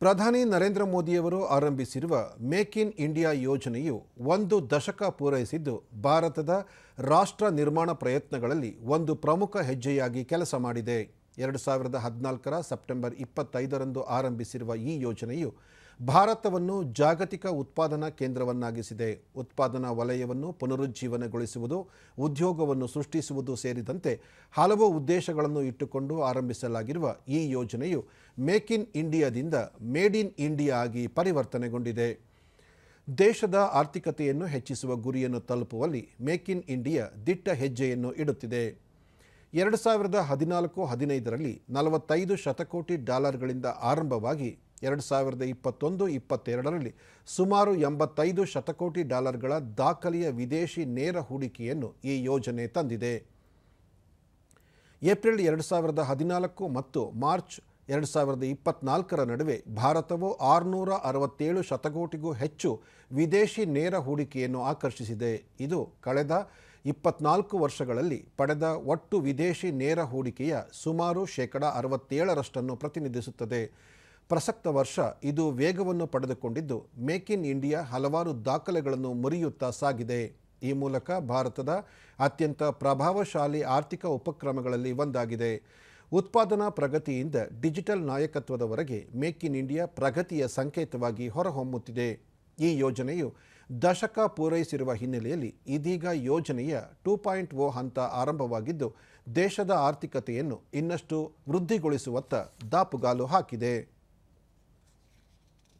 ಪ್ರಧಾನಿ ನರೇಂದ್ರ ಮೋದಿಯವರು ಆರಂಭಿಸಿರುವ ಮೇಕ್ ಇನ್ ಇಂಡಿಯಾ ಯೋಜನೆಯು ಒಂದು ದಶಕ ಪೂರೈಸಿದ್ದು ಭಾರತದ ರಾಷ್ಟ್ರ ನಿರ್ಮಾಣ ಪ್ರಯತ್ನಗಳಲ್ಲಿ ಒಂದು ಪ್ರಮುಖ ಹೆಜ್ಜೆಯಾಗಿ ಕೆಲಸ ಮಾಡಿದೆ. ಎರಡು ಸಾವಿರದ ಹದಿನಾಲ್ಕರ ಸೆಪ್ಟೆಂಬರ್ ಇಪ್ಪತ್ತೈದರಂದು ಆರಂಭಿಸಿರುವ ಈ ಯೋಜನೆಯು ಭಾರತವನ್ನು ಜಾಗತಿಕ ಉತ್ಪಾದನಾ ಕೇಂದ್ರವನ್ನಾಗಿಸಿದೆ. ಉತ್ಪಾದನಾ ವಲಯವನ್ನು ಪುನರುಜ್ಜೀವನಗೊಳಿಸುವುದು, ಉದ್ಯೋಗವನ್ನು ಸೃಷ್ಟಿಸುವುದು ಸೇರಿದಂತೆ ಹಲವು ಉದ್ದೇಶಗಳನ್ನು ಇಟ್ಟುಕೊಂಡು ಆರಂಭಿಸಲಾಗಿರುವ ಈ ಯೋಜನೆಯು ಮೇಕ್ ಇನ್ ಇಂಡಿಯಾದಿಂದ ಮೇಡ್ ಇನ್ ಇಂಡಿಯಾ ಆಗಿ ಪರಿವರ್ತನೆಗೊಂಡಿದೆ. ದೇಶದ ಆರ್ಥಿಕತೆಯನ್ನು ಹೆಚ್ಚಿಸುವ ಗುರಿಯನ್ನು ತಲುಪುವಲ್ಲಿ ಮೇಕ್ ಇನ್ ಇಂಡಿಯಾ ದಿಟ್ಟ ಹೆಜ್ಜೆಯನ್ನು ಇಡುತ್ತಿದೆ. ಎರಡು ಸಾವಿರದ ಹದಿನಾಲ್ಕು ಹದಿನೈದರಲ್ಲಿ ನಲವತ್ತೈದು ಶತಕೋಟಿ ಡಾಲರ್ಗಳಿಂದ ಆರಂಭವಾಗಿ ಎರಡು ಸಾವಿರದ ಇಪ್ಪತ್ತೊಂದು ಇಪ್ಪತ್ತೆರಡರಲ್ಲಿ ಸುಮಾರು ಎಂಬತ್ತೈದು ಶತಕೋಟಿ ಡಾಲರ್ಗಳ ದಾಖಲೆಯ ವಿದೇಶಿ ನೇರ ಹೂಡಿಕೆಯನ್ನು ಈ ಯೋಜನೆ ತಂದಿದೆ. ಏಪ್ರಿಲ್ ಎರಡು ಸಾವಿರದ ಹದಿನಾಲ್ಕು ಮತ್ತು ಮಾರ್ಚ್ ಎರಡು ಸಾವಿರದ ಇಪ್ಪತ್ನಾಲ್ಕರ ನಡುವೆ ಭಾರತವು ಆರುನೂರ ಅರವತ್ತೇಳು ಶತಕೋಟಿಗೂ ಹೆಚ್ಚು ವಿದೇಶಿ ನೇರ ಹೂಡಿಕೆಯನ್ನು ಆಕರ್ಷಿಸಿದೆ. ಇದು ಕಳೆದ ಇಪ್ಪತ್ನಾಲ್ಕು ವರ್ಷಗಳಲ್ಲಿ ಪಡೆದ ಒಟ್ಟು ವಿದೇಶಿ ನೇರ ಹೂಡಿಕೆಯ ಸುಮಾರು ಶೇಕಡ ಅರವತ್ತೇಳರಷ್ಟನ್ನು ಪ್ರತಿನಿಧಿಸುತ್ತದೆ. ಪ್ರಸಕ್ತ ವರ್ಷ ಇದು ವೇಗವನ್ನು ಪಡೆದುಕೊಂಡಿದ್ದು, ಮೇಕ್ ಇನ್ ಇಂಡಿಯಾ ಹಲವಾರು ದಾಖಲೆಗಳನ್ನು ಮುರಿಯುತ್ತಾ ಸಾಗಿದೆ. ಈ ಮೂಲಕ ಭಾರತದ ಅತ್ಯಂತ ಪ್ರಭಾವಶಾಲಿ ಆರ್ಥಿಕ ಉಪಕ್ರಮಗಳಲ್ಲಿ ಒಂದಾಗಿದೆ. ಉತ್ಪಾದನಾ ಪ್ರಗತಿಯಿಂದ ಡಿಜಿಟಲ್ ನಾಯಕತ್ವದವರೆಗೆ ಮೇಕ್ ಇನ್ ಇಂಡಿಯಾ ಪ್ರಗತಿಯ ಸಂಕೇತವಾಗಿ ಹೊರಹೊಮ್ಮುತ್ತಿದೆ. ಈ ಯೋಜನೆಯು ದಶಕ ಪೂರೈಸಿರುವ ಹಿನ್ನೆಲೆಯಲ್ಲಿ ಇದೀಗ ಯೋಜನೆಯ ಟೂ ಪಾಯಿಂಟ್ ಓ ಹಂತ ಆರಂಭವಾಗಿದ್ದು, ದೇಶದ ಆರ್ಥಿಕತೆಯನ್ನು ಇನ್ನಷ್ಟು ವೃದ್ಧಿಗೊಳಿಸುವತ್ತ ದಾಪುಗಾಲು ಹಾಕಿದೆ.